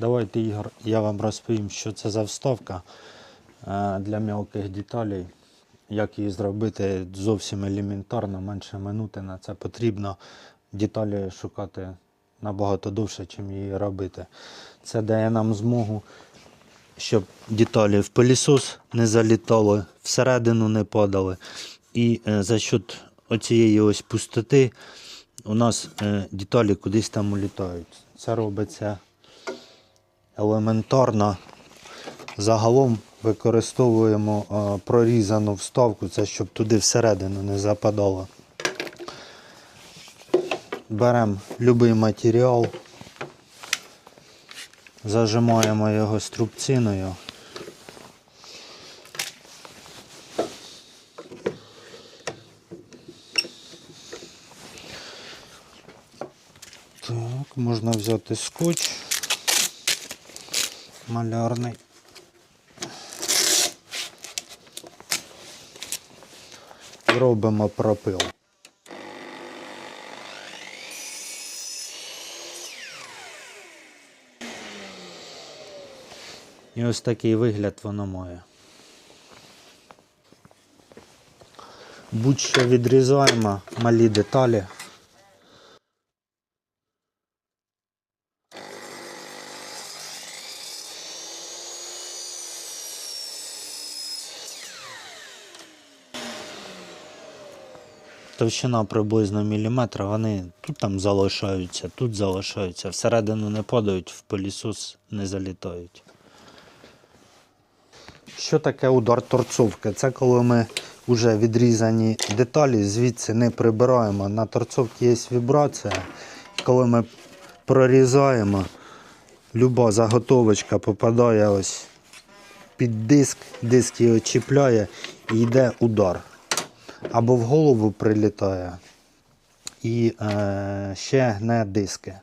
Давайте, Ігор, я вам розповім, що це за вставка е, для мелких деталей. Як її зробити зовсім елементарно, менше минути на це потрібно. Деталі шукати набагато довше, чим її робити. Це дає нам змогу, щоб деталі в пилісос не залітали, всередину не падали. І е, за счет оцієї ось пустоти у нас е, деталі кудись там улітають. Це робиться елементарно. Загалом використовуємо е, прорізану вставку, це щоб туди всередину не западало. Беремо будь-який матеріал, зажимаємо його струбциною. Так, можна взяти скотч малярний. Робимо пропил. І ось такий вигляд воно має. Будь-що відрізаємо малі деталі. Товщина приблизно міліметр, вони тут там залишаються, тут залишаються, всередину не падають, в пилісос не залітають. Що таке удар торцовки? Це коли ми вже відрізані деталі, звідси не прибираємо. На торцовці є вібрація. Коли ми прорізаємо, люба заготовочка попадає ось під диск, диск його чіпляє і йде удар. Або в голову прилітає, і е, ще гне диски.